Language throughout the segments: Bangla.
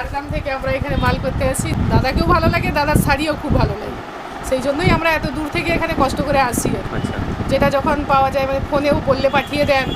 ঝাড়গ্রাম থেকে আমরা এখানে মাল করতে আসি। দাদাকেও ভালো লাগে, দাদার শাড়িও খুব ভালো লাগে। সেই জন্যই আমরা এত দূর থেকে এখানে কষ্ট করে আসি। আচ্ছা যেটা যখন পাওয়া যায় মানে ফোনেও বললে পাঠিয়ে দেন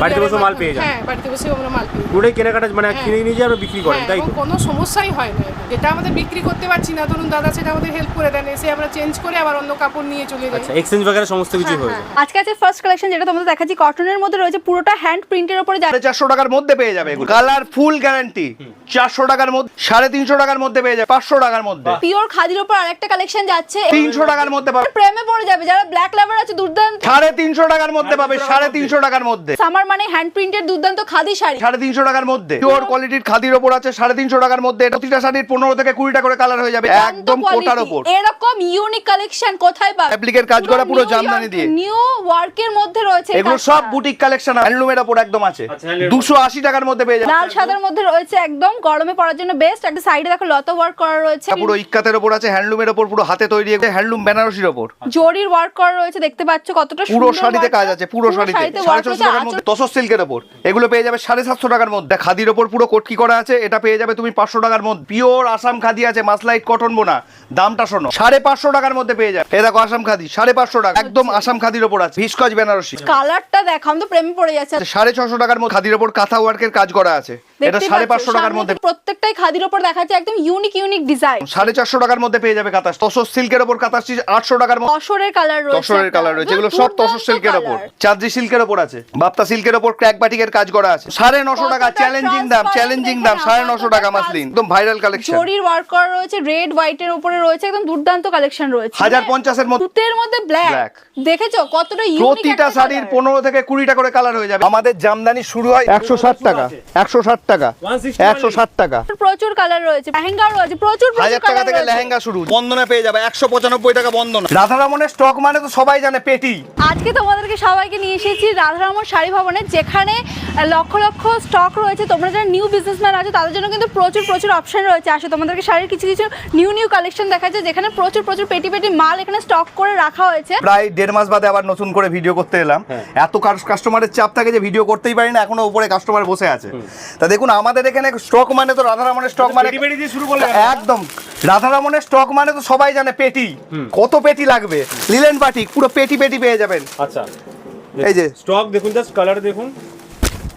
বাড়িতে বসে মাল পেয়ে যান? হ্যাঁ বাড়িতে বসে আমরা মাল পেয়ে। পুরোটাই কেনাকাটা মানে। কিনে নিয়ে আর বিক্রি করেন হ্যাঁ, তাই কোনো সমস্যাই হয় না। যেটা আমাদের বিক্রি করতে পারছি না ধরুন দাদা সেটা আমাদের হেল্প করে দেন এসে আমরা চেঞ্জ করে আবার অন্য কাপড় নিয়ে চলে যাই আচ্ছা এক্সচেঞ্জ বাগেরা সমস্ত কিছু হ্যাঁ, হয়ে হ্যাঁ। যায় আজকে আছে ফার্স্ট কালেকশন যেটা তোমাদের দেখাচ্ছি কটনের মধ্যে রয়েছে পুরোটা হ্যান্ড প্রিন্টের উপরে যা- সাড়ে চারশো টাকার মধ্যে পেয়ে যাবে এগুলো কালার ফুল গ্যারান্টি চারশো টাকার মধ্যে সাড়ে তিনশো টাকার মধ্যে পেয়ে যাবে পাঁচশো টাকার মধ্যে পিওর খাদির উপর আরেকটা কালেকশন যাচ্ছে তিনশো টাকার মধ্যে পাবে। প্রেমে পড়ে যাবে যারা ব্ল্যাক লাভার আছে দুর্দান্ত। সাড়ে তিনশো টাকার মধ্যে পাবে সাড়ে তিনশো টাকার মধ্যে। সামার মানে হ্যান্ড প্রিন্টের দুর্দান্ত খাদি শাড়ি। সাড়ে তিনশো টাকার মধ্যে। পিওর কোয়ালিটির খাদির ওপর আছে সাড়ে তিনশো টাকার মধ্যে। প্রতিটা শাড়ির পনেরো থেকে কুড়িটা করে কালার হয়ে যাবে একদম কোটার ওপর। এরকম ইউনিক কালেকশন কোথায় পাবে? অ্যাপ্লিকের কাজ করা পুরো জামদানি দিয়ে। নিউ ওয়ার্কের মধ্যে রয়েছে এগুলো সব বুটিক কালেকশন হ্যান্ডলুমের ওপর একদম আছে। আচ্ছা। দুশো আশি টাকার মধ্যে পেয়ে যাবে। লাল সাদার মধ্যে রয়েছে একদম গরমে পড়ার জন্য বেস্ট একটা সাইডে দেখো লতা ওয়ার্ক করা রয়েছে। পুরো ইক্কাতের ওপর আছে হ্যান্ডলুমের ওপর পুরো হাতে তৈরি হ্যান্ডলুম বেনারসির ওপর। জরির ওয়ার্ক করা রয়েছে দেখতে পাচ্ছ কতটা পুরো শাড়িতে কাজ আছে পুরো শাড়িতে। সাড়ে ছশো টাকার মধ্যে তসর সিল্কের ওপর। এগুলো পেয়ে যাবে সাড়ে সাতশো টাকার মধ্যে। খাদির ওপর পুরো কটকি করা আছে এটা পেয়ে যাবে তুমি পাঁচশো টাকার মধ্যে। পিওর আসাম খাদি আছে মাসলাইট কটন বোনা। দামটা শোনো। সাড়ে পাঁচশো টাকার মধ্যে পেয়ে যাবে। এই দেখো আসাম খাদি সাড়ে পাঁচশো টাকা। একদম আসাম খাদির ওপর আছে। ভিসকজ বেনারসি। কালারটা দেখো আমি তো প্রেমে পড়ে যাচ্ছে। সাড়ে ছশো টাকার মধ্যে খাদির ওপর কাঁথা ওয়ার্কের কাজ করা আছে। এটা সাড়ে পাঁচশো টাকার মধ্যে প্রত্যেকটাই খাদির উপর দেখাচ্ছে একদম ইউনিক ইউনিক ডিজাইন সাড়ে চারশো টাকার মধ্যে পেয়ে যাবে কাতাস। তসর সিল্কের ওপর কাতাস আটশো টাকার তসরের কালার রয়েছে তসরের কালার রয়েছে এগুলো সব তসর দুর্দান্ত সিল্কের ওপর। colour। সিল্কের ওপর আছে বাপ্তা সিল্কের ওপর ক্র্যাক বাটিকের কাজ করা আছে। সাড়ে নশো টাকা চ্যালেঞ্জিং দাম চ্যালেঞ্জিং দাম সাড়ে নশো টাকা মাসলিন একদম ভাইরাল কালেকশন জরির ওয়ার্ক করা রয়েছে রেড হোয়াইটের উপরে রয়েছে একদম দুর্দান্ত কালেকশন রয়েছে। হাজার পঞ্চাশের মধ্যে সুতের মধ্যে ব্ল্যাক দেখেছ কতটা প্রতিটা শাড়ির পনেরো থেকে কুড়িটা করে কালার হয়ে যাবে। আমাদের জামদানি শুরু হয় একশো ষাট টাকা একশো ষাট টাকা 160 একশো ষাট টাকা। প্রচুর কালার রয়েছে লেহেঙ্গাও রয়েছে প্রচুর প্রচুর হাজার টাকা থেকে লেহেঙ্গা শুরু বন্ধনে পেয়ে যাবে একশো পঁচানব্বই টাকা বন্ধন। রাধারামনের স্টক মানে তো সবাই জানে পেটি। আজকে তোমাদেরকে সবাইকে নিয়ে এসেছি রাধারামন শাড়ি ভবনে যেখানে লক্ষ লক্ষ স্টক রয়েছে। তোমরা যারা নিউ বিজনেসম্যান আছো তাদের জন্য কিন্তু প্রচুর প্রচুর অপশন রয়েছে। আসো তোমাদেরকে শাড়ির কিছু কিছু নিউ নিউ কালেকশন দেখাচ্ছে যেখানে প্রচুর প্রচুর পেটি পেটি মাল এখানে স্টক করে রাখা হয়েছে। প্রায় দেড় মাস বাদে আবার নতুন করে ভিডিও করতে এলাম। এত কাস্টমারের চাপ থাকে যে ভিডিও করতেই পারি না এখনও উপরে কাস্টমার বসে আছে। তা দেখুন আমাদের এখানে স্টক মানে তো রাধারামনের স্টক মানে একদম রাধা রামনের শুরু করলে একদম। রাধারামনের স্টক মানে তো সবাই জানে পেটি। কত পেটি লাগবে? লিলেন পাটি পুরো পেটি পেটি পেয়ে যাবেন। আচ্ছা। এই যে। স্টক দেখুন জাস্ট কালার দেখুন।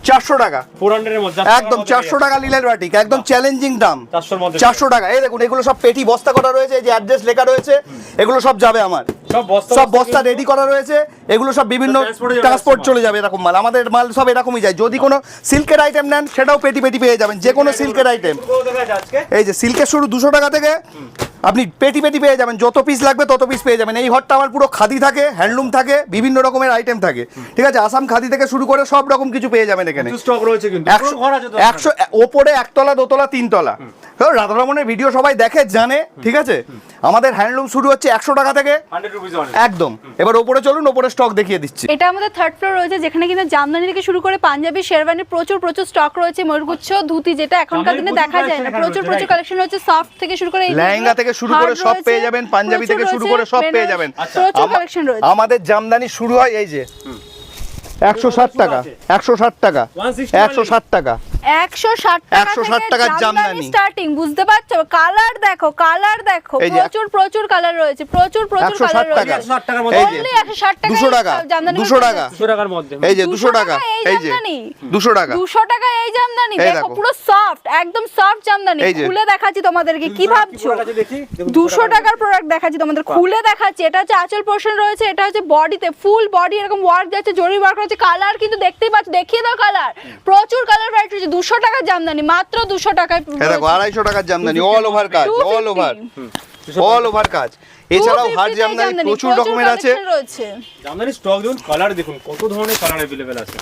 চারশো টাকা। 400 এর মধ্যে একদম চারশো টাকা লিলেন বাটিক একদম চ্যালেঞ্জিং দাম। 400 এর মধ্যে। চারশো টাকা। এই দেখুন এগুলো সব পেটি বস্তা করা রয়েছে এই যে অ্যাড্রেস লেখা রয়েছে এগুলো সব যাবে আমার। সব বস্তা সব বস্তা রেডি করা রয়েছে এগুলো সব বিভিন্ন ট্রান্সপোর্ট চলে যাবে এরকম মাল। আমাদের মাল সব এরকমই যায়। যদি কোনো সিল্কের আইটেম নেন সেটাও পেটি পেটি পেয়ে যাবেন। যে কোনো সিল্কের আইটেম এই যে সিল্কের শুরু দুশো টাকা থেকে আপনি পেটি পেটি পেয়ে যাবেন যত পিস লাগবে তত পিস পেয়ে যাবেন। এই ঘরটা আমার পুরো খাদি থাকে হ্যান্ডলুম থাকে বিভিন্ন রকমের আইটেম থাকে। ঠিক আছে? আসাম খাদি থেকে শুরু করে সব রকম কিছু পেয়ে যাবেন এখানে। স্টক রয়েছে কিন্তু। একশো ওপরে একতলা দোতলা তিনতলা। তো রাধারমণের ভিডিও সবাই দেখে জানে ঠিক আছে? আমাদের হ্যান্ডলুম শুরু হচ্ছে একশো টাকা থেকে। 100 রুপিস অনেক একদম। এবার ওপরে চলুন ওপরে স্টক দেখিয়ে দিচ্ছি। এটা আমাদের থার্ড ফ্লোর রয়েছে যেখানে কিন্তু জামদানি থেকে শুরু করে পাঞ্জাবি শেরওয়ানি প্রচুর প্রচুর স্টক রয়েছে। ময়ূরগুচ্ছ ধুতি যেটা এখনকার দিনে দেখা যায় না। প্রচুর প্রচুর কালেকশন রয়েছে। সফট থেকে শুরু করে এই লেহেঙ্গা থেকে শুরু করে সব পেয়ে যাবেন পাঞ্জাবি থেকে শুরু করে সব পেয়ে যাবেন। আমাদের জামদানি শুরু হয় এই যে। একশো ষাট টাকা একশো ষাট টাকা একশো ষাট টাকা। একশো ষাট টাকা 160 টাকার জামদানি জামদানি। স্টার্টিং বুঝতে পারছ? কালার দেখো কালার দেখো প্রচুর প্রচুর কালার রয়েছে প্রচুর প্রচুর 160 কালার রয়েছে। 160 টাকার মধ্যে। এই যে, Only 160 টাকায় 200 টাকা, জামদানি 200 টাকা। 200 টাকার মধ্যে। এই যে দুশো টাকা টাকা এই এই যে দুশো টাকা। দুশো টাকা এই জামদানি। দেখো দেখো। পুরো সফট একদম সফট জামদানি। খুলে দেখাচ্ছি তোমাদেরকে কি ভাবছ? দুশো টাকার প্রোডাক্ট দেখাচ্ছি তোমাদের। খুলে দেখাচ্ছি এটা হচ্ছে আঁচল পোর্শন রয়েছে এটা হচ্ছে বডিতে ফুল বডি এরকম ওয়ার্ক যাচ্ছে জরি ওয়ার্ক রয়েছে কালার কিন্তু দেখতেই পাচ্ছ দেখিয়ে দাও কালার প্রচুর কালার ভ্যারাইটি রয়েছে দুশো টাকার জামদানি মাত্র দুশো টাকায় এই দেখো আড়াইশো টাকার জামদানি অল ওভার কাজ অল ওভার অল ওভার কাজ এছাড়াও হাট জামদানি প্রচুর রকমের আছে রয়েছে জামদানি স্টক দেখুন কালার দেখুন কত ধরনের কালার अवेलेबल আছে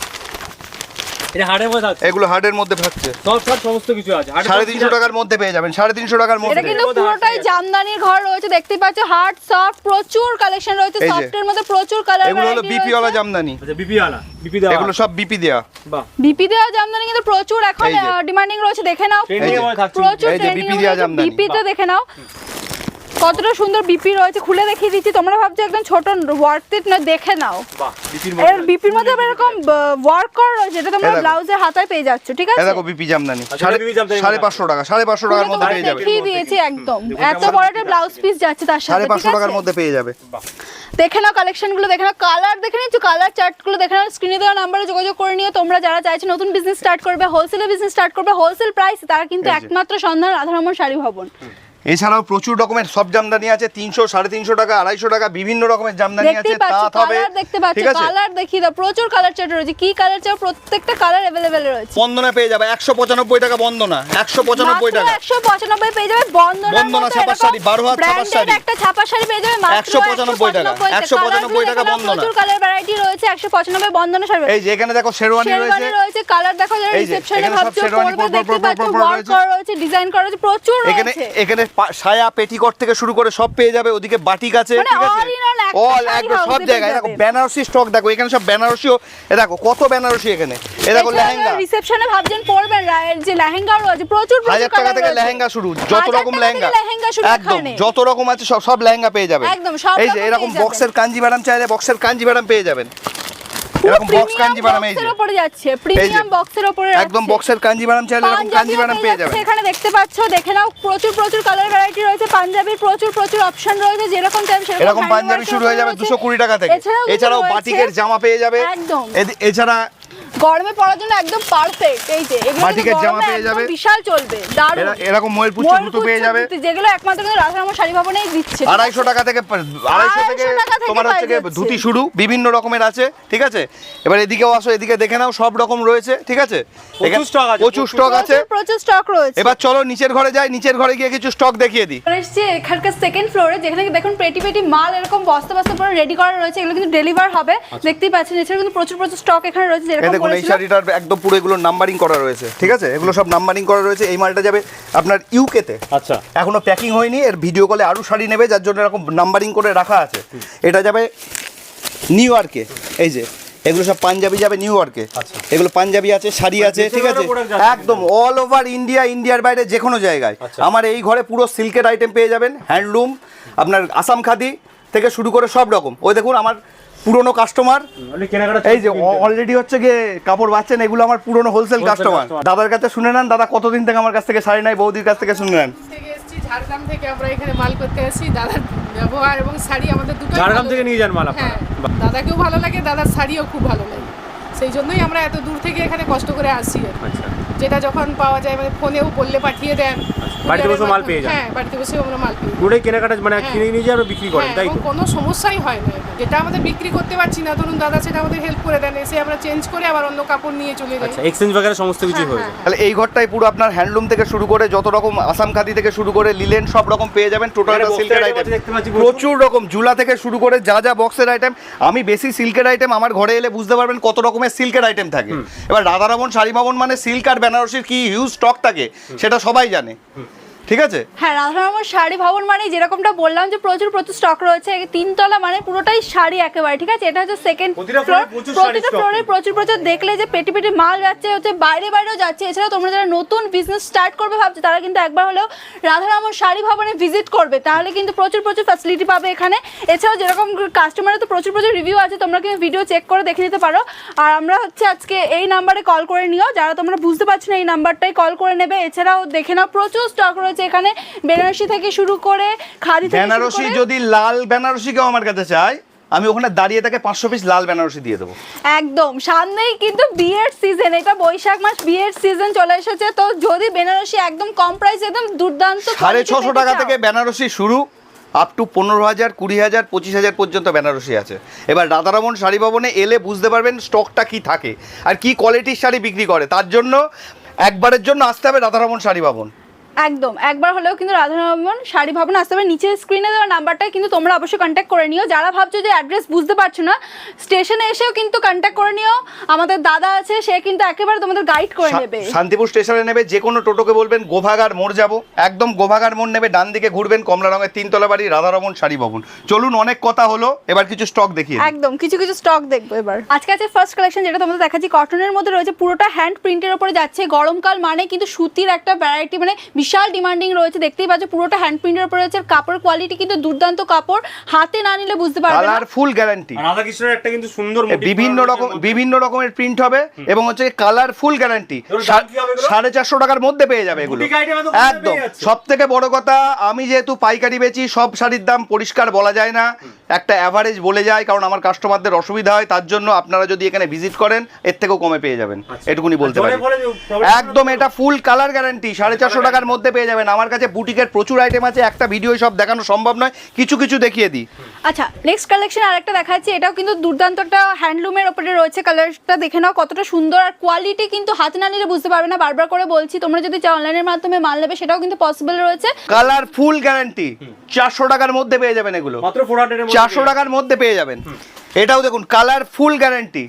এটা হাড়ের মধ্যে আছে। এগুলো হাটের মধ্যে থাকছে। সব সব সমস্ত কিছু আছে। সাড়ে তিনশো টাকার মধ্যে পেয়ে যাবেন সাড়ে তিনশো টাকার এটা মধ্যে কিন্তু পুরোটাই জামদানির ঘর রয়েছে দেখতেই পাচ্ছ হার্ড সফট প্রচুর কালেকশন রয়েছে। সফটের মধ্যে প্রচুর কালার এগুলো হলো বিপি ওয়ালা জামদানি। আচ্ছা বিপি বিপি দেওয়া। এগুলো সব বিপি দেওয়া বাহ। বিপি দেওয়া জামদানি কিন্তু প্রচুর এখন ডিমান্ডিং রয়েছে দেখে নাও। ট্রেন্ডিং প্রচুর এই যে ট্রেন্ডিং BP দেওয়া জামদানি। বিপিতে দেখে নাও। কতটা সুন্দর বিপি রয়েছে খুলে দেখিয়ে দিচ্ছি। তোমরা ভাবছ একদম ছোট ওয়ার্ক না দেখে নাও। বিপির এর বিপির মধ্যে এরকম ওয়ার্ক করা রয়েছে যেটা তোমরা ব্লাউজের হাতায় পেয়ে যাচ্ছ ঠিক আছে? দেখো বিপি জামদানি। আচ্ছা, সাড়ে বিপি জামদানি সাড়ে পাঁচশো টাকা সাড়ে পাঁচশো টাকার মধ্যে পেয়ে যাবে। দেখিয়ে দিয়েছি একদম। এত বড় একটা ব্লাউজ পিস যাচ্ছে তার সাথে সাড়ে ঠিক পাঁচশো টাকার মধ্যে পেয়ে যাবে। দেখে নাও কালেকশনগুলো দেখে নাও কালার দেখে নিচ্ছ কালার চার্টগুলো দেখে নাও স্ক্রিনে দেওয়া নাম্বারে যোগাযোগ করে নিও। তোমরা যারা চাইছো নতুন বিজনেস স্টার্ট করবে হোলসেলে বিজনেস স্টার্ট করবে হোলসেল প্রাইস তারা কিন্তু একমাত্র সন্ধান রাধারমন শাড়ি ভবন। এছাড়াও প্রচুর রকমের সব জামদানি আছে তিনশো সাড়ে তিনশো টাকা আড়াইশো টাকা বিভিন্ন রকমের জামদানি আছে তাঁত হবে দেখতে পাচ্ছ কালার দেখি দাও প্রচুর কালার চার্ট রয়েছে কি কালার চাও প্রত্যেকটা কালার অ্যাভেলেবেল রয়েছে। বন্দনা পেয়ে যাবে একশো পঁচানব্বই টাকা বন্দনা একশো পঁচানব্বই টাকা। একশো পঁচানব্বই পেয়ে যাবে বন্দনা বন্দনা ছাপা শাড়ি, বারো হাত ছাপা শাড়ি। একটা ছাপা শাড়ি পেয়ে যাবে মাত্র 195 টাকা, 195 টাকা। বন্দনা। প্রচুর কালার ভ্যারাইটি রয়েছে একশো পঁচানব্বই বন্দনা শাড়ি এই যে এখানে দেখো শেরওয়ানি রয়েছে। রয়েছে কালার দেখো যারা রিসেপশনে ভাবছ শেরওয়ানি দেখতে পাচ্ছ ওয়ার্ক রয়েছে। করা রয়েছে ডিজাইন করা রয়েছে প্রচুর এখানে রয়েছে। এখানে সায়া পেটিকট থেকে শুরু করে সব পেয়ে যাবে ওদিকে বাটিক আছে মানে ঠিক অল একদম সব জায়গায়। দেখো বেনারসি স্টক দেখো এখানে সব বেনারসিও এ দেখো কত বেনারসি এখানে। এ দেখো লেহেঙ্গা। রিসেপশনে ভাবছেন পরবেন যে লেহেঙ্গা রয়েছে প্রচুর প্রচুর হাজার টাকা থেকে লেহেঙ্গা শুরু যত রকম লেহেঙ্গা। একদম যত রকম আছে সব সব লেহেঙ্গা পেয়ে যাবেন। একদম, সব এই যে এরকম বক্সের কাঞ্জি ম্যাডাম চাইলে বক্সের পেয়ে যাবেন। এরকম বক্স কাঞ্জি বানাম এই যে এর উপরে যাচ্ছে প্রিমিয়াম বক্সের উপরে একদম। বক্সের কাঞ্জি বানাম চাইলে এরকম কাঞ্জি বানাম পেয়ে যাবেন এখানে দেখতে পাচ্ছ দেখে নাও প্রচুর প্রচুর কালার ভ্যারাইটি রয়েছে পাঞ্জাবির প্রচুর প্রচুর অপশন রয়েছে যেরকম চাই সেরকম এরকম পাঞ্জাবি শুরু হয়ে যাবে রয়েছে। দুশো কুড়ি টাকা থেকে এছাড়াও বাটিকের জামা পেয়ে যাবে একদম। এছাড়া গরমে পরার জন্য একদম পারফেক্ট এই যে এগুলো বাটিকের জামা পেয়ে যাবে। বিশাল চলবে দারুণ। এরা- এরকম ময়ূরপুচ্ছ জুতো পেয়ে যাবে। যেগুলো একমাত্র কিন্তু রাধারামন শাড়ি ভবনেই দিচ্ছে। ঠিক আড়াইশো আছে? টাকা থেকে আড়াইশো থেকে আড়াইশো টাকা থেকে তোমার হচ্ছে ধুতি শুরু বিভিন্ন রকমের আছে ঠিক আছে? এবার এদিকেও আসো এদিকে দেখে নাও সব রকম রয়েছে ঠিক আছে? প্রচুর stock আছে, প্রচুর স্টক আছে। প্রচুর স্টক রয়েছে। এবার চলো নিচের ঘরে যাই নিচের ঘরে গিয়ে কিছু স্টক দেখিয়ে দিই। এসেছি এখানকার সেকেন্ড ফ্লোরে যেখানে দেখুন পেটি পেটি মাল এরকম বস্তা বস্তা পুরো রেডি করা রয়েছে এগুলো কিন্তু ডেলিভার হবে। দেখতেই পাচ্ছেন এছাড়া কিন্তু প্রচুর প্রচুর স্টক এখানে রয়েছে যেরকম এই শাড়িটার একদম পুরো এগুলো নাম্বারিং করা রয়েছে ঠিক আছে? এগুলো সব নাম্বারিং করা রয়েছে। এই মালটা যাবে আপনার ইউকেতে আচ্ছা। এখনও প্যাকিং হয়নি এর ভিডিও কলে আরও শাড়ি নেবে যার জন্য এরকম নাম্বারিং করে রাখা আছে। এটা যাবে নিউ ইয়র্কে এই যে এগুলো সব পাঞ্জাবি যাবে নিউ ইয়র্কে আচ্ছা। এগুলো পাঞ্জাবি আছে শাড়ি মানে আছে ঠিক আছে। একদম অল ওভার ইন্ডিয়া ইন্ডিয়ার বাইরে যে কোনো জায়গায়। আচ্ছা। আমার এই ঘরে পুরো সিল্কের আইটেম পেয়ে যাবেন হ্যান্ডলুম আপনার আসাম খাদি থেকে শুরু করে সব রকম। ওই দেখুন আমার পুরনো কাস্টমার এই যে অলরেডি হচ্ছে গিয়ে কাপড় বাচ্চেন এগুলো আমার পুরনো হোলসেল কাস্টমার দাদার কাছে শুনে নেন দাদা কতদিন থেকে আমার কাছ থেকে শাড়ি নাই বৌদির কাছ থেকে শুনে নেন। এসেছি ঝাড়গ্রাম থেকে আমরা এখানে মাল করতে এসেছি দাদার ব্যবহার এবং শাড়ি আমাদের দুটো ঝাড়গ্রাম থেকে নিয়ে যান মাল হ্যাঁ দাদাকেও ভালো লাগে দাদার শাড়িও খুব ভালো লাগে। সেই জন্যই আমরা এত দূর থেকে এখানে কষ্ট করে আসি। আচ্ছা। যেটা যখন পাওয়া যায় মানে ফোনেও বললে পাঠিয়ে দেন। বাড়িতে বসে মাল পেয়ে যান। হ্যাঁ বাড়িতে বসে আমরা মাল পেয়ে। পুরোটাই কেনাকাটা মানে হ্যাঁ। কিনে নিয়ে আর বিক্রি করেন হ্যাঁ, তাই তো কোনো সমস্যাই হয় না যেটা আমাদের বিক্রি করতে পারছি না ধরুন দাদা সেটা আমাদের হেল্প করে দেন এসে আমরা চেঞ্জ করে আবার অন্য কাপড় নিয়ে চলে যাই আচ্ছা এক্সচেঞ্জ বাগেরা সমস্ত কিছু হ্যাঁ, হয়ে হ্যাঁ। যায় তাহলে এই ঘরটাই পুরো আপনার হ্যান্ডলুম থেকে শুরু করে যত রকম আসাম খাদি থেকে শুরু করে লিলেন সব রকম পেয়ে যাবেন টোটাল সিল্কের আইটেম দেখতে পাচ্ছি প্রচুর। প্রচুর রকম জুলা থেকে শুরু করে যা যা বক্সের আইটেম আমি বেশি সিল্কের আইটেম আমার ঘরে এলে বুঝতে পারবেন কত রকমের সিল্কের আইটেম থাকে এবার রাধারমন শাড়ি ভবন মানে সিল্ক আর বেনারসির কি হিউজ স্টক থাকে সেটা সবাই জানে ঠিক আছে? হ্যাঁ রাধারমন শাড়ি ভবন মানে যেরকমটা বললাম যে প্রচুর প্রচুর স্টক রয়েছে তিনতলা মানে পুরোটাই শাড়ি একেবারে ঠিক আছে? এটা হচ্ছে সেকেন্ড ফ্লোর প্রচুর প্রতিটা ফ্লোরে প্রচুর প্রচুর দেখলে যে পেটি পেটি মাল যাচ্ছে হচ্ছে বাইরে বাইরেও যাচ্ছে। এছাড়াও তোমরা যারা নতুন বিজনেস স্টার্ট করবে ভাবছ তারা কিন্তু একবার হলেও রাধারমন শাড়ি ভবনে ভিজিট করবে। তাহলে কিন্তু প্রচুর প্রচুর ফ্যাসিলিটি পাবে এখানে। এছাড়াও যেরকম কাস্টমারের তো প্রচুর প্রচুর রিভিউ আছে তোমরা কিন্তু ভিডিও চেক করে দেখে নিতে পারো। আর আমরা হচ্ছে আজকে এই নাম্বারে কল করে নিও। যারা তোমরা বুঝতে পারছ না এই নাম্বারটাই কল করে নেবে। এছাড়াও দেখে নাও প্রচুর স্টক রয়েছে। এখানে বেনারসি থেকে শুরু করে খাদি থেকে বেনারসি যদি লাল বেনারসি কেউ আমার কাছে চায় আমি ওখানে দাঁড়িয়ে তাকে পাঁচশো পিস লাল বেনারসি দিয়ে দেবো। একদম। সামনেই কিন্তু বিয়ের সিজন এটা বৈশাখ মাস বিয়ের সিজন চলে এসেছে। তো যদি বেনারসি একদম কম প্রাইস একদম দুর্দান্ত সাড়ে ছশো টাকা থেকে বেনারসি শুরু আপ টু পনেরো হাজার কুড়ি হাজার পঁচিশ হাজার পর্যন্ত বেনারসি আছে। এবার রাধারমন শাড়ি ভবনে এলে বুঝতে পারবেন স্টকটা কি থাকে আর কি কোয়ালিটির শাড়ি বিক্রি করে। তার জন্য একবারের জন্য আসতে হবে রাধারমন শাড়ি ভবন একদম। একবার হলেও কিন্তু রাধারমন শাড়ি ভবন আসতে হবে নিচে স্ক্রিনে দেওয়া নাম্বারটাই কিন্তু তোমরা অবশ্যই কন্ট্যাক্ট করে নিও। যারা ভাবছ যে অ্যাড্রেস বুঝতে পারছ না স্টেশনে এসেও কিন্তু কন্ট্যাক্ট করে নিও। আমাদের দাদা আছে সে কিন্তু একেবারে তোমাদের গাইড করে নেবে। শান্তিপুর স্টেশনে নেবে যে কোনো টোটোকে বলবেন গোভাগার মোড় যাব। একদম গোভাগার মোড় নেবে ডান দিকে ঘুরবেন কমলা রঙের তিনতলা বাড়ি রাধারমন শাড়ি ভবন। চলুন অনেক কথা হলো এবার কিছু স্টক দেখি একদম কিছু কিছু স্টক দেখব এবার। আজকে আছে ফার্স্ট কালেকশন যেটা তোমাদের দেখাচ্ছি। কটনের মধ্যে রয়েছে পুরোটা হ্যান্ড প্রিন্টের উপরে যাচ্ছে। গরমকাল মানে কিন্তু সুতির একটা ভ্যারাইটি মানে বিশাল ডিমান্ডিং রয়েছে দেখতেই পাচ্ছ পুরোটা হ্যান্ড প্রিন্টের উপরে রয়েছে কাপড় কোয়ালিটি কিন্তু দুর্দান্ত কাপড় হাতে না নিলে বুঝতে পারবে না। ফুল গ্যারান্টি আর রাধা একটা কিন্তু সুন্দর বিভিন্ন রকম বিভিন্ন রকমের প্রিন্ট হবে এবং হচ্ছে কালার ফুল গ্যারান্টি? সাড়ে চারশো টাকার মধ্যে পেয়ে যাবে এগুলো। একদম। সব থেকে বড় কথা আমি যেহেতু পাইকারি বেচি সব শাড়ির দাম পরিষ্কার বলা যায় না। একটা অ্যাভারেজ বলে যায় কারণ আমার কাস্টমারদের অসুবিধা হয় তার জন্য আপনারা যদি এখানে ভিজিট করেন এর থেকেও কমে পেয়ে যাবেন। আচ্ছা। এটুকুনি বলতে পারি। একদম এটা ফুল কালার গ্যারান্টি সাড়ে চারশো টাকার মধ্যে পেয়ে যাবেন। আমার কাছে বুটিকের প্রচুর আইটেম আছে একটা ভিডিও সব দেখানো সম্ভব নয় কিছু কিছু দেখিয়ে দিই। আচ্ছা নেক্সট কালেকশন আরেকটা দেখাচ্ছি এটাও কিন্তু দুর্দান্ত একটা হ্যান্ডলুমের ওপরে রয়েছে কালারটা দেখে নাও কতটা সুন্দর আর কোয়ালিটি কিন্তু হাতে না নিলে বুঝতে পারবে না বারবার করে বলছি তোমরা যদি চাও অনলাইনের মাধ্যমে মাল নেবে সেটাও কিন্তু পসিবল রয়েছে। কালার ফুল গ্যারান্টি চারশো টাকার মধ্যে পেয়ে যাবেন এগুলো। মাত্র চারশো টাকার মধ্যে পেয়ে যাবেন। এটাও দেখুন কালার ফুল গ্যারান্টি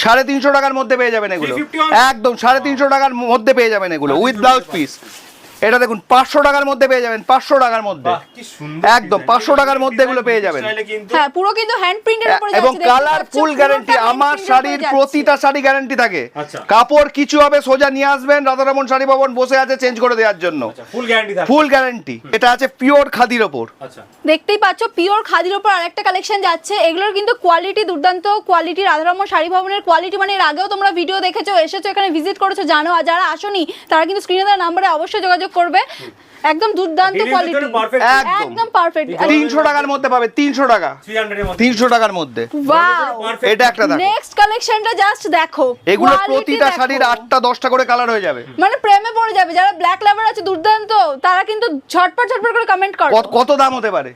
সাড়ে তিনশো টাকার মধ্যে পেয়ে যাবেন এগুলো। একদম সাড়ে তিনশো টাকার মধ্যে পেয়ে যাবেন এগুলো উইথ ব্লাউজ পিস এটা দেখুন পাঁচশো টাকার মধ্যে পেয়ে যাবেন পাঁচশো টাকার মধ্যে। একদম। 500 টাকার মধ্যে এগুলো পেয়ে যাবেন। হ্যাঁ পুরো কিন্তু হ্যান্ড প্রিন্টের উপরে এবং কালার ফুল গ্যারান্টি আমার শাড়ির প্রতিটা শাড়ি গ্যারান্টি থাকে। আচ্ছা। কাপড় কিছু হবে সোজা নিয়ে আসবেন রাধারমন শাড়ি ভবন বসে আছে চেঞ্জ করে দেওয়ার জন্য। ফুল গ্যারান্টি ফুল গ্যারান্টি এটা আছে পিওর খাদির ওপর। আচ্ছা। দেখতেই পাচ্ছ পিওর খাদির উপর আরেকটা কালেকশন যাচ্ছে। এগুলোর কিন্তু কোয়ালিটি দুর্দান্ত কোয়ালিটি রাধারমন শাড়ি ভবনের কোয়ালিটি মানে এর আগেও তোমরা ভিডিও দেখেছ এসেছ এখানে ভিজিট করেছ জানো। আর যারা আসোনি তারা কিন্তু স্ক্রিনে দেওয়া নাম্বারে অবশ্যই যোগাযোগ করবে। একদম দুর্দান্ত কোয়ালিটি একদম। একদম। পারফেক্ট তিনশো টাকার মধ্যে পাবে তিনশো টাকা। 300 এর মধ্যে। তিনশো টাকার মধ্যে। ওয়াও এটা একটা দেখো। নেক্সট কালেকশনটা জাস্ট দেখো। এগুলো প্রতিটা শাড়ির আটটা দশটা করে কালার হয়ে যাবে। মানে প্রেমে পড়ে যাবে। যারা ব্ল্যাক লাভার আছে দুর্দান্ত। তারা কিন্তু ঝটপট ঝটপট করে কমেন্ট করো। কত- দাম হতে পারে?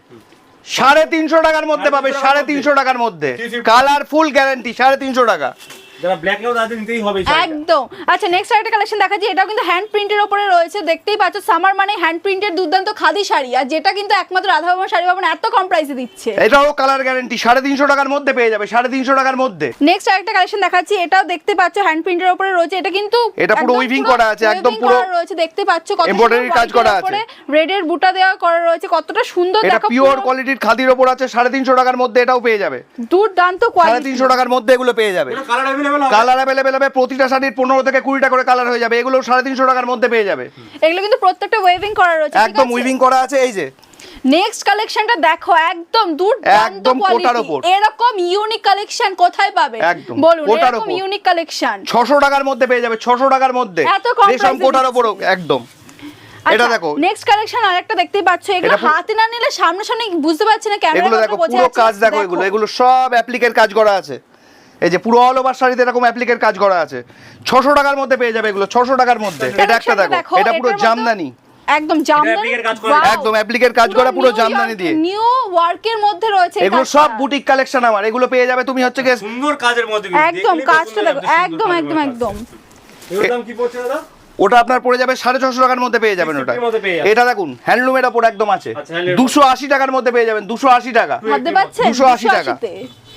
সাড়ে তিনশো টাকার মধ্যে পাবে সাড়ে তিনশো টাকার মধ্যে। 350 কালার ফুল গ্যারান্টি সাড়ে তিনশো টাকা। যারা ব্ল্যাক লাউ তাদের নিতেই হবে একদম। আচ্ছা নেক্সট আরেকটা কালেকশন দেখাচ্ছি। এটাও কিন্তু হ্যান্ড প্রিন্টের ওপরে রয়েছে। দেখতেই পাচ্ছ সামার মানে হ্যান্ড প্রিন্টের দুর্দান্ত খাদি শাড়ি। আর যেটা কিন্তু একমাত্র রাধা শাড়ি ভবন এত কম প্রাইসে দিচ্ছে। এটাও কালার গ্যারান্টি সাড়ে তিনশো টাকার মধ্যে পেয়ে যাবে সাড়ে তিনশো টাকার মধ্যে। নেক্সট আরেকটা কালেকশন দেখাচ্ছি। এটাও দেখতে পাচ্ছ হ্যান্ড প্রিন্টের উপরে রয়েছে। এটা কিন্তু এটা পুরো weaving করা আছে, একদম পুরো রয়েছে। দেখতে পাচ্ছ কত কাজ করা আছে। রেডের বুটা দেওয়া করা রয়েছে। কতটা সুন্দর দেখো পিওর কোয়ালিটির খাদির ওপর আছে সাড়ে তিনশো টাকার মধ্যে এটাও পেয়ে যাবে। দুর্দান্ত সাড়ে তিনশো টাকার মধ্যে এগুলো পেয়ে যাবে। কালার কালার অ্যাভেলেবেল হবে প্রতিটা শাড়ির পনেরো থেকে কুড়িটা করে কালার হয়ে যাবে। এগুলো সাড়ে তিনশো টাকার মধ্যে পেয়ে যাবে। এগুলো কিন্তু প্রত্যেকটা ওয়েভিং করা রয়েছে একদম উইভিং করা আছে এই যে। নেক্সট কালেকশনটা দেখো একদম দুর্দান্ত কোয়ালিটি এরকম ইউনিক কালেকশন কোথায় পাবে? বলুন এরকম ইউনিক কালেকশন ছশো টাকার মধ্যে পেয়ে যাবে ছশো টাকার মধ্যে। এত কম রেশম কোটার। ওপরও একদম। এটা দেখো। নেক্সট কালেকশন আরেকটা দেখতেই পাচ্ছ এগুলো হাতে না নিলে সামনে সামনে বুঝতে পারছি না ক্যামেরা এগুলো দেখো পুরো কাজ দেখো এগুলো। এগুলো সব অ্যাপ্লিকের কাজ করা আছে। এই যে পুরো অল ওভার শাড়িতে এরকম অ্যাপ্লিকের কাজ করা আছে। ছশো টাকার মধ্যে পেয়ে যাবে এগুলো ছশো টাকার মধ্যে। এটা একটা দেখো এটা পুরো জামদানি। একদম জামদানি applique-এর কাজ করা। একদম অ্যাপ্লিকের কাজ করা পুরো জামদানি দিয়ে। নিউ ওয়ার্কের মধ্যে রয়েছে এগুলো সব বুটিক কালেকশন আমার এগুলো পেয়ে যাবে তুমি হচ্ছে সুন্দর কাজের মধ্যে একদম কাজটা দেখো একদম একদম একদম। কি পড়ছে দাদা? ওটা আপনার পড়ে যাবে সাড়ে ছশো টাকার মধ্যে পেয়ে যাবেন ওটা। 350 এর মধ্যে এটা দেখুন হ্যান্ডলুমের ওপর একদম আছে। আচ্ছা, দুশো আশি টাকার মধ্যে পেয়ে যাবেন দুশো আশি টাকা। পারছেন 280 টাকা।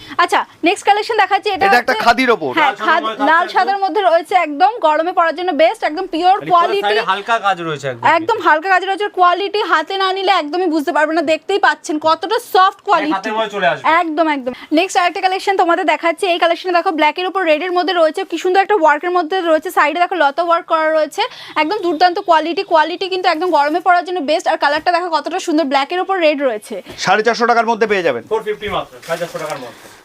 280 তে। আচ্ছা নেক্সট কালেকশন দেখাচ্ছি এটা এটা একটা খাদির ওপর। হ্যাঁ লাল সাদার মধ্যে রয়েছে একদম গরমে পরার জন্য বেস্ট একদম পিওর কোয়ালিটি সাইডে হালকা কাজ রয়েছে একদম। একদম হালকা কাজের রয়েছে কোয়ালিটি হাতে না নিলে একদমই বুঝতে পারবে না দেখতেই পাচ্ছেন কতটা সফট কোয়ালিটি একদম একদম। নেক্সট আরেকটা কালেকশন তোমাদের দেখাচ্ছি এই কালেকশনে দেখো ব্ল্যাকের উপর রেডের মধ্যে রয়েছে কি সুন্দর একটা ওয়ার্কের মধ্যে রয়েছে সাইডে দেখো লতা ওয়ার্ক করা রয়েছে একদম দুর্দান্ত কোয়ালিটি কোয়ালিটি কিন্তু একদম গরমে পড়ার জন্য বেস্ট আর কালারটা দেখো কতটা সুন্দর ব্ল্যাকের উপর রেড রয়েছে। সাড়ে চারশো টাকার মধ্যে পেয়ে যাবেন। ফোর ফিফটি মাত্র সাড়ে চারশো টাকার মধ্যে।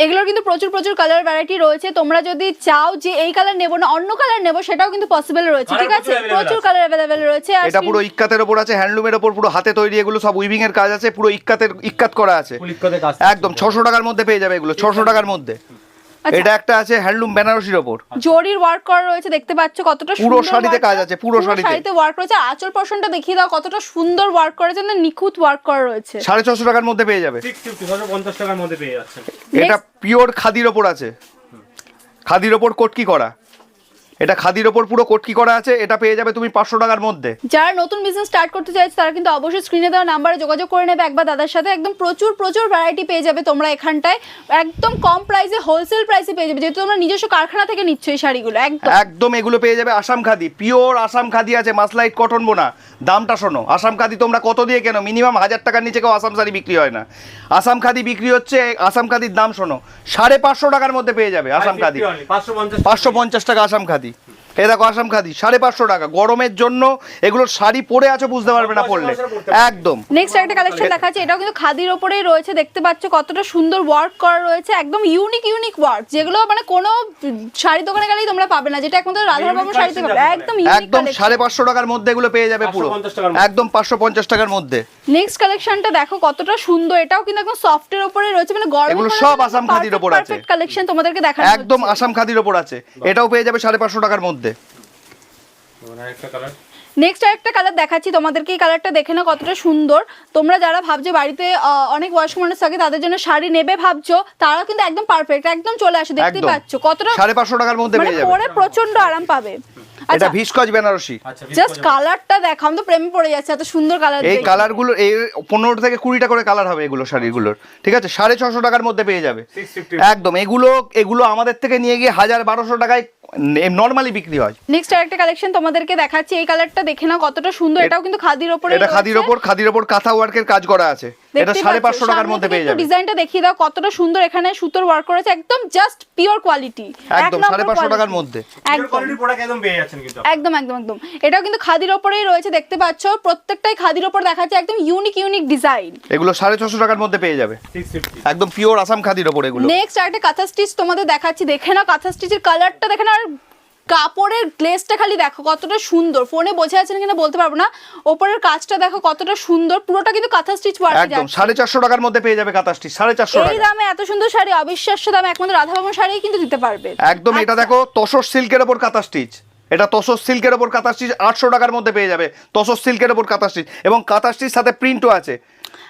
এগুলোর কিন্তু প্রচুর প্রচুর কালার ভ্যারাইটি রয়েছে। তোমরা যদি চাও যে এই কালার নেব না অন্য কালার নেব সেটাও কিন্তু পসিবল রয়েছে। ঠিক আছে? প্রচুর। কালার অ্যাভেলেবেল রয়েছে। আর এটা পুরো ইক্কাতের উপর আছে হ্যান্ডলুমের উপর পুরো হাতে তৈরি এগুলো সব উইভিং এর কাজ আছে পুরো ইক্কাতের ইক্কাত করা আছে। একদম ছশো টাকার মধ্যে পেয়ে যাবে এগুলো ছশো টাকার মধ্যে। এটা একটা আছে হ্যান্ডলুম বেনারসির ওপর। জরির ওয়ার্ক করা রয়েছে দেখতে পাচ্ছ কতটা পুরো শাড়িতে কাজ আছে, পুরো শাড়িতে। শাড়িতে ওয়ার্ক রয়েছে। আঁচল পোর্শনটা দেখিয়ে দাও কতটা সুন্দর ওয়ার্ক করেছে না নিখুঁত ওয়ার্ক করা রয়েছে? সাড়ে ছশো টাকার মধ্যে পেয়ে যাবে। সিক্স ফিফটি ছশো পঞ্চাশ টাকার মধ্যে পেয়ে যাচ্ছে এটা পিওর খাদির ওপর আছে। খাদির ওপর কোটকি করা। এটা খাদির ওপর পুরো কোটকি করা আছে এটা পেয়ে যাবে তুমি পাঁচশো টাকার মধ্যে। যারা নতুন বিজনেস স্টার্ট করতে চাইছে তারা কিন্তু অবশ্যই স্ক্রিনে দেওয়া নাম্বারে যোগাযোগ করে নেবে। একবার দাদার সাথে একদম প্রচুর প্রচুর ভ্যারাইটি পেয়ে যাবে তোমরা এখানটায়। একদম কম প্রাইসে হোলসেল প্রাইসে পেয়ে যাবে। যেহেতু তোমরা নিজস্ব কারখানা থেকে নিচ্ছ এই শাড়িগুলো একদম। একদম এগুলো পেয়ে যাবে আসাম খাদি পিওর আসাম খাদি আছে মাসলাইট কটন বোনা। দামটা শোনো আসাম খাদি তোমরা কত দিয়ে কেন? মিনিমাম হাজার টাকার নিচে কেউ আসাম শাড়ি বিক্রি হয় না। আসাম খাদি বিক্রি হচ্ছে আসাম খাদির দাম শোনো সাড়ে পাঁচশো টাকার মধ্যে পেয়ে যাবে আসাম খাদি। পাঁচশো পঞ্চাশ পাঁচশো পঞ্চাশ টাকা আসাম খাদি। এই দেখো আসাম খাদি সাড়ে পাঁচশো টাকা। গরমের জন্য এগুলো শাড়ি পরে আছো বুঝতে পারবে না পড়লে একদম। নেক্সট একটা কালেকশন দেখাচ্ছে এটাও কিন্তু খাদির ওপরেই রয়েছে দেখতে পাচ্ছ কতটা সুন্দর ওয়ার্ক করা রয়েছে একদম ইউনিক ইউনিক ওয়ার্ক যেগুলো মানে কোনো শাড়ি দোকানে গেলেই তোমরা পাবে না যেটা একমাত্র রাধাবাবু Unique শাড়িতে পাবে একদম ইউনিক একদম সাড়ে পাঁচশো টাকার মধ্যে এগুলো পেয়ে যাবে পুরো। 550 টাকার মধ্যে। একদম পাঁচশো পঞ্চাশ টাকার মধ্যে। নেক্সট কালেকশনটা দেখো কতটা সুন্দর এটাও কিন্তু একদম সফটের উপরে রয়েছে মানে গরম এগুলো সব আসাম খাদির ওপর আছে। কালেকশন তোমাদেরকে দেখানো একদম আসাম খাদির ওপর আছে। এটাও পেয়ে যাবে সাড়ে পাঁচশো টাকার মধ্যে। একটা কালার নেক্সট আরেকটা কালার দেখাচ্ছি তোমাদেরকে এই কালারটা দেখে না কতটা সুন্দর। তোমরা যারা ভাবছ বাড়িতে আহ, অনেক বয়স্ক মানুষ থাকে তাদের জন্য শাড়ি নেবে ভাবছ তারা কিন্তু একদম পারফেক্ট একদম চলে আসে দেখতে পাচ্ছ কতটা সাড়ে পাঁচশো টাকার মধ্যে মানে পেয়ে যাবে। পরে প্রচণ্ড আরাম পাবে। এটা আচ্ছা। ভিসকজ বেনারসি। আচ্ছা জাস্ট কালারটা দেখো আমি তো প্রেমে পড়ে যাচ্ছে এত সুন্দর কালার এই কালারগুলো এই পনেরো থেকে কুড়িটা করে কালার হবে এগুলো শাড়িগুলোর। ঠিক আছে? সাড়ে ছশো টাকার মধ্যে পেয়ে যাবে। একদম। এগুলো এগুলো আমাদের থেকে নিয়ে গিয়ে হাজার বারোশো টাকায় নর্মালি বিক্রি হয়। নেক্সট আরেকটা কালেকশন তোমাদেরকে দেখাচ্ছি। এই কালারটা দেখে নাও কতটা সুন্দর। এটাও কিন্তু খাদির ওপরে এটা খাদির ওপর খাদির ওপর কাঁথা ওয়ার্কের কাজ করা আছে। এটা সাড়ে পাঁচশো টাকার মধ্যে পেয়ে যাবে। ডিজাইনটা দেখিয়ে দাও কতটা সুন্দর এখানে সুতোর ওয়ার্ক করেছে। একদম জাস্ট পিওর কোয়ালিটি একদম টাকার মধ্যে। একদম। কোয়ালিটি পেয়ে যাচ্ছেন কিন্তু একদম একদম একদম। এটাও কিন্তু খাদির ওপরেই রয়েছে দেখতে পাচ্ছ। প্রত্যেকটাই খাদির দেখাচ্ছে একদম ইউনিক ইউনিক ডিজাইন এগুলো সাড়ে ছশো টাকার মধ্যে পেয়ে যাবে। একদম পিওর আসাম খাদির এগুলো। নেক্সট কাঁথা স্টিচ তোমাদের দেখাচ্ছি। দেখে না কাঁথা স্টিচের কালারটা দেখে না আর কাপড়ের গ্লেসটা খালি দেখো কতটা সুন্দর। ফোনে বোঝা যাচ্ছে কিনা বলতে পারব না। ওপরের কাজটা দেখো কতটা সুন্দর। পুরোটা কিন্তু কাঁথা স্টিচ ওয়ার্ক একদম সাড়ে চারশো টাকার মধ্যে পেয়ে যাবে কাঁথা স্টিচ সাড়ে চারশো এই টাকা দামে এত সুন্দর শাড়ি অবিশ্বাস্য দামে একমাত্র রাধাবাবুর শাড়ি কিন্তু দিতে পারবে। একদম এটা আচ্ছা। দেখো তসর সিল্কের ওপর কাঁথা স্টিচ এটা তসর সিল্কের ওপর কাঁথা স্টিচ আটশো টাকার মধ্যে পেয়ে যাবে। তসর সিল্কের ওপর কাঁথা স্টিচ এবং কাঁথা স্টিচ সাথে প্রিন্টও আছে।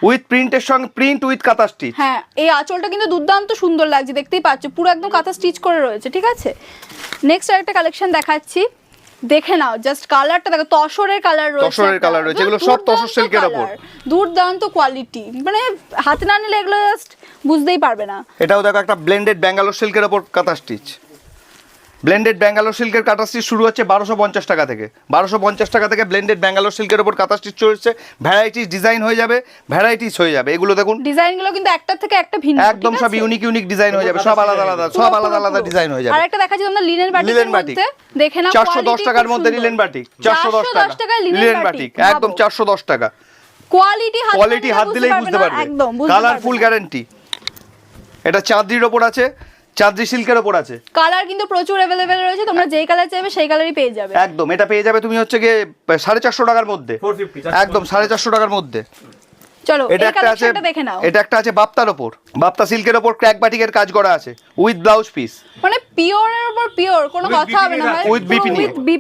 উইথ প্রিন্টের সঙ্গে প্রিন্ট উইথ কাঁথা স্টিচ হ্যাঁ এই আঁচলটা কিন্তু দুর্দান্ত সুন্দর লাগছে দেখতেই পাচ্ছ পুরো একদম কাঁথা স্টিচ করে রয়েছে ঠিক আছে? নেক্সট আরেকটা কালেকশন দেখাচ্ছি দেখে নাও জাস্ট কালারটা দেখো তসরের কালার রয়েছে তসরের কালার রয়েছে, এগুলো সব তসর সিল্কের colour, দুর্দান্ত কোয়ালিটি মানে হাতে না নিলে এগুলো জাস্ট বুঝতেই পারবে না। এটাও দেখো একটা ব্লেন্ডেড ব্যাঙ্গালোর সিল্কের ওপর কাঁথা স্টিচ ব্লেন্ডেড ব্যাঙ্গালোর সিল্কের কাঁথা স্টিচ শুরু হচ্ছে বারোশো পঞ্চাশ টাকা থেকে। বারোশো পঞ্চাশ টাকা থেকে ব্লেন্ডেড ব্যাঙ্গালোর সিল্কের ওপর কাঁথা স্টিচ চলছে। ভ্যারাইটিস ডিজাইন হয়ে যাবে ভ্যারাইটিস হয়ে যাবে। এগুলো দেখুন। ডিজাইনগুলো কিন্তু একটার থেকে একটা ভিন্ন একদম সব ইউনিক ইউনিক ডিজাইন হয়ে যাবে। সব আলাদা আলাদা সব আলাদা আলাদা ডিজাইন হয়ে যাবে। আরেকটা দেখাচ্ছি তোমরা লিনেন বাটিকের লিলেন বাটিক দেখে নাও চারশো দশ quality টাকার মধ্যে। লিলেন বাটিক চারশো দশ 410 টাকা। লিনেন বাটিক, বাটিক একদম ভাবো। চারশো দশ টাকা। কোয়ালিটি হাত কোয়ালিটি হাত দিলেই বুঝতে পারবে। একদম কালারফুল গ্যারান্টি এটা চাঁদরির ওপর আছে। চাঁদরি সিল্কের ওপর আছে। কালার কিন্তু প্রচুর অ্যাভেলেবেল রয়েছে তোমরা যেই কালার চাইবে সেই কালারই পেয়ে যাবে। একদম এটা পেয়ে যাবে তুমি হচ্ছে গিয়ে সাড়ে চারশো টাকার মধ্যে। 450 একদম সাড়ে চারশো টাকার মধ্যে। চলো এটা একটা আছে দেখে নাও। এটা একটা আছে বাপ্তার ওপর। বাপ্তা সিল্কের ওপর ক্র্যাক বাটিকের কাজ করা আছে উইথ ব্লাউজ পিস মানে পিওরের উপর পিওর কোনো কথা হবে না ভাই উইথ বিপিনি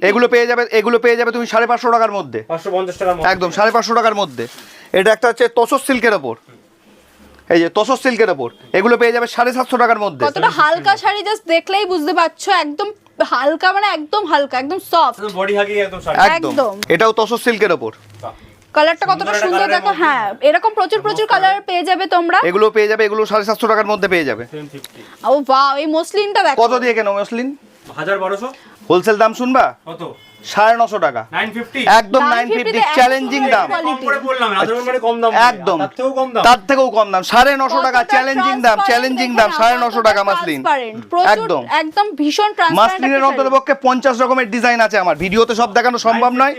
এগুলো পেয়ে যাবে এগুলো পেয়ে যাবে তুমি সাড়ে পাঁচশো টাকার মধ্যে। 550 টাকার মধ্যে। একদম সাড়ে পাঁচশো টাকার মধ্যে। এটা একটা হচ্ছে তসর সিল্কের ওপর। এই যে তসর সিল্কের ওপর এগুলো পেয়ে যাবে সাড়ে সাতশো টাকার মধ্যে। কতটা হালকা শাড়ি জাস্ট দেখলেই বুঝতে পারছ একদম হালকা মানে একদম হালকা একদম সফট বডি হাগি একদম শাড়ি। একদম। এটাও তসর সিল্কের ওপর। কালারটা কতটা সুন্দর দেখো হ্যাঁ এরকম প্রচুর প্রচুর কালার পেয়ে যাবে তোমরা। এগুলো পেয়ে যাবে এগুলো সাড়ে সাতশো টাকার মধ্যে পেয়ে যাবে। 750 ও বাহ এই মসলিনটা দেখো। কত দিয়ে কেন মসলিন? 1200 হোলসেল দাম শুনবা? কত? সাড়ে নশো টাকা। 950 একদম 950 নাইন ফিফটি চ্যালেঞ্জিং দাম। মানে কম দাম। একদম। তার থেকেও কম দাম। তার থেকেও কম দাম। সাড়ে নশো টাকা চ্যালেঞ্জিং দাম চ্যালেঞ্জিং দাম সাড়ে নশো টাকা মাসলিন। একদম। একদম ভীষণ ট্রান্সপারেন্ট মাসলিনের অন্তত পক্ষে পঞ্চাশ রকমের ডিজাইন আছে আমার। ভিডিওতে সব দেখানো সম্ভব নয়।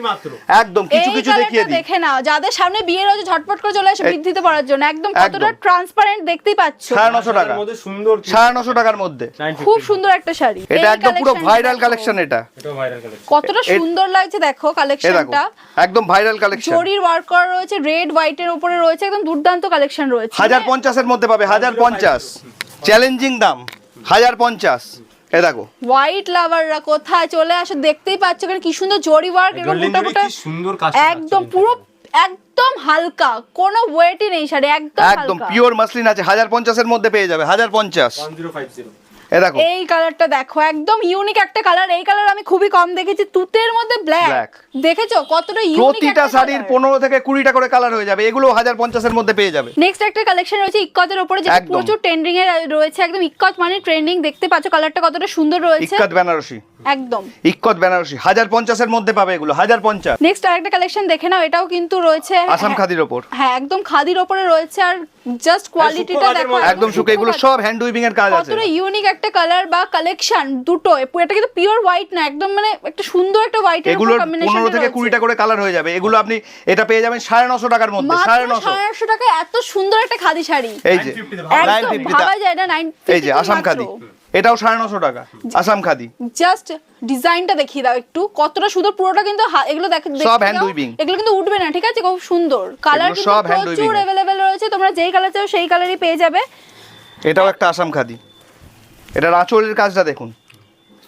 একদম কিছু কিছু দেখিয়ে দিই। দেখে নাও। যাদের সামনে বিয়ে রয়েছে ঝটপট করে চলে আসে বৃদ্ধিতে পড়ার জন্য। একদম কতটা ট্রান্সপারেন্ট দেখতেই পাচ্ছ। সাড়ে নশো টাকা। মধ্যে সুন্দর সাড়ে নশো টাকার মধ্যে। খুব সুন্দর একটা শাড়ি। এটা একদম পুরো ভাইরাল কালেকশন এটা। এটাও ভাইরাল কালেকশন কতটা সুন্দর লাগছে দেখো কালেকশনটা একদম ভাইরাল কালেকশন জরির ওয়ার্ক করা রয়েছে রেড হোয়াইটের উপরে রয়েছে একদম দুর্দান্ত কালেকশন রয়েছে। হাজার পঞ্চাশের মধ্যে পাবে হাজার পঞ্চাশ। চ্যালেঞ্জিং দাম হাজার পঞ্চাশ। এ দেখো। হোয়াইট লাভাররা কোথায় চলে আসে দেখতেই পাচ্ছ এখানে কি সুন্দর জরি ওয়ার্ক মোটা সুন্দর কাজ একদম পুরো একদম হালকা কোনো ওয়েটই নেই শাড়ি একদম একদম পিওর মাসলিন আছে হাজার পঞ্চাশের মধ্যে পেয়ে যাবে হাজার পঞ্চাশ। 1050 এ দেখো। এই কালারটা দেখো একদম ইউনিক একটা কালার। এই কালার আমি খুবই কম দেখেছি তুতের মধ্যে ব্ল্যাক দেখেছ? কতটা ইউনিক প্রতিটা শাড়ির পনেরো থেকে কুড়িটা করে কালার হয়ে যাবে। এগুলো হাজার পঞ্চাশের মধ্যে পেয়ে যাবে। নেক্সট একটা কালেকশন রয়েছে ইক্কতের উপরে যেটা প্রচুর ট্রেন্ডিং এ রয়েছে। একদম ইক্কত মানে ট্রেন্ডিং দেখতে পাচ্ছ কালারটা কতটা সুন্দর রয়েছে। ইক্কাত বেনারসি। একদম। ইক্কত বেনারসি। হাজার পঞ্চাশের মধ্যে পাবে এগুলো হাজার পঞ্চাশ। নেক্সট আরেকটা কালেকশন দেখে নাও এটাও কিন্তু রয়েছে। আসাম হ্যাঁ, খাদির ওপর। হ্যাঁ একদম খাদির ওপরে রয়েছে। আর জাস্ট কোয়ালিটিটা দেখো একদম শুকে এগুলো সব হ্যান্ড উইভিং এর কাজ আছে। কতটা ইউনিক একটা কালার বা কালেকশন দুটো এটা কিন্তু পিওর হোয়াইট না একদম মানে একটা সুন্দর একটা হোয়াইট কম্বিনেশন পনেরো থেকে কুড়িটা করে কালার হয়ে যাবে। এগুলো আপনি এটা পেয়ে যাবেন সাড়ে নশো টাকার মধ্যে সাড়ে নশো। সাড়ে আটশো টাকায় এত সুন্দর একটা খাদি শাড়ি। এই যে। 950 একদম ভাবা যায় না নাইন এই যে আসাম খাদি। এটাও সাড়ে নশো টাকা আসাম খাদি। জাস্ট ডিজাইনটা দেখিয়ে দাও একটু। কতটা সুন্দর পুরোটা কিন্তু এগুলো দেখ hand দাও। weaving। এগুলো কিন্তু উঠবে না ঠিক আছে? খুব সুন্দর। কালার কিন্তু সব প্রচুর অ্যাভেলেবেল রয়েছে। তোমরা যেই কালার চাও সেই কালারই পেয়ে যাবে। এটাও একটা আসাম খাদি। এটার আঁচলের কাজটা দেখুন।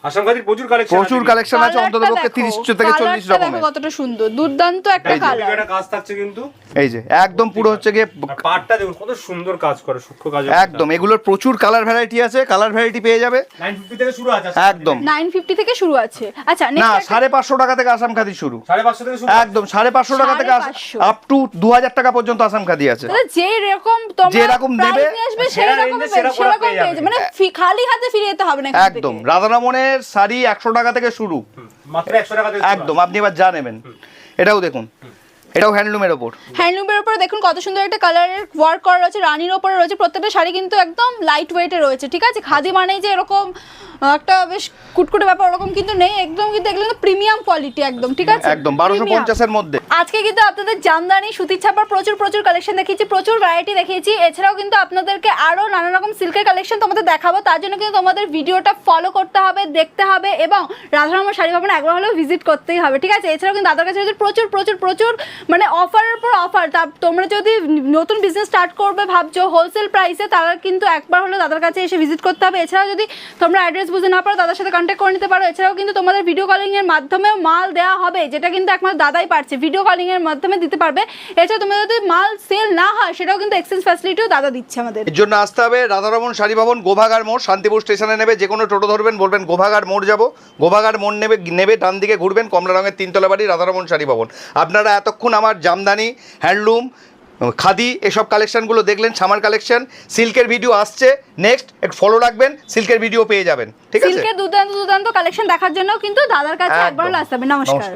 আসাম খাদির প্রচুর কালেকশন প্রচুর কালেকশন আছে অন্তত পক্ষে দেখো, তিরিশ থেকে চল্লিশ কালারটা দেখো রকমের। কতটা সুন্দর দুর্দান্ত একটা কালার কাজ থাকছে কিন্তু। এই যে একদম পুরো হচ্ছে গিয়ে পাটটা দেখুন কত সুন্দর কাজ করে সূক্ষ্ম কাজ একদম এগুলোর প্রচুর কালার ভ্যারাইটি আছে কালার ভ্যারাইটি পেয়ে যাবে। 950 থেকে শুরু আছে একদম। নাইন ফিফটি থেকে শুরু আছে। আচ্ছা না নেক্সট সাড়ে পাঁচশো টাকা থেকে আসাম খাদি শুরু। 550 থেকে শুরু একদম সাড়ে পাঁচশো টাকা থেকে 550 আপ টু দু হাজার টাকা পর্যন্ত আসাম খাদি আছে। যে রকম তোমরা পেয়ে পেয়ে যাবে। যাবে। মানে খালি হাতে ফিরে যেতে হবে না একদম থেকে। রাধারমণের শাড়ি একশো টাকা থেকে শুরু। মাত্র 100 টাকা থেকে শুরু একদম আপনি এবার যা নেবেন। এটাও দেখুন। এটাও হ্যান্ডলুমের ওপর। হ্যান্ডলুমের উপরে দেখুন কত সুন্দর একটা কালারের ওয়ার্ক করা রয়েছে রানীর ওপরে রয়েছে প্রত্যেকটা শাড়ি কিন্তু একদম লাইট ওয়েটে রয়েছে ঠিক আছে? খাদি মানেই যে এরকম একটা বেশ কুটকুটে ব্যাপার ওরকম কিন্তু নেই একদম কিন্তু এগুলো প্রিমিয়াম কোয়ালিটি একদম ঠিক আছে? একদম বারোশো Premium। পঞ্চাশের মধ্যে। আজকে কিন্তু আপনাদের জামদানি সুতির ছাপার প্রচুর প্রচুর কালেকশন দেখিয়েছি প্রচুর ভ্যারাইটি দেখিয়েছি এছাড়াও কিন্তু আপনাদেরকে আরও নানা রকম সিল্কের কালেকশন তোমাদের দেখাবো তার জন্য কিন্তু তোমাদের ভিডিওটা ফলো করতে হবে দেখতে হবে এবং রাধারাম শাড়ি ভবন একবার হলেও ভিজিট করতেই হবে ঠিক আছে? এছাড়াও কিন্তু দাদার কাছে রয়েছে প্রচুর প্রচুর প্রচুর মানে অফারের পর অফার তা তোমরা যদি নতুন বিজনেস স্টার্ট করবে, ভাবছ হোলসেল প্রাইসে তারা কিন্তু একবার হলেও দাদার কাছে এসে ভিজিট করতে হবে। এছাড়াও যদি তোমরা অ্যাড্রেস বুঝে না পারো দাদার সাথে কন্ট্যাক্ট করে নিতে পারো। এছাড়াও কিন্তু তোমাদের ভিডিও কলিংয়ের এর মাধ্যমে মাল দেওয়া হবে, যেটা কিন্তু একমাত্র দাদাই পারছে। ভিডিও কলিংয়ের মাধ্যমে দিতে পারবে। এছাড়াও তোমাদের যদি মাল সেল না হয়, সেটাও কিন্তু এক্সচেঞ্জ ফ্যাসিলিটিও দাদা দিচ্ছে আমাদের। এর জন্য আসতে হবে রাধারমন শাড়ি ভবন, গোভাগার মোড়। শান্তিপুর স্টেশনে নেবে যে কোনো টোটো ধরবেন, বলবেন গোভাগার মোড় যাব। গোভাগার মোড় নেবে নেবে ডান দিকে ঘুরবেন কমলা রঙের তিনতলা বাড়ি, রাধারমন শাড়ি ভবন। আপনারা এতক্ষণ আমার জামদানি হ্যান্ডলুম খাদি এসব কালেকশানগুলো দেখলেন সামার কালেকশন। সিল্কের ভিডিও আসছে। নেক্সট একটু ফলো রাখবেন সিল্কের ভিডিও পেয়ে যাবেন। ঠিক আছে? সিল্কের দুর্দান্ত দুর্দান্ত কালেকশন দেখার জন্য কিন্তু দাদার কাছে একবার আসতে হবে। নমস্কার। নমস্কার।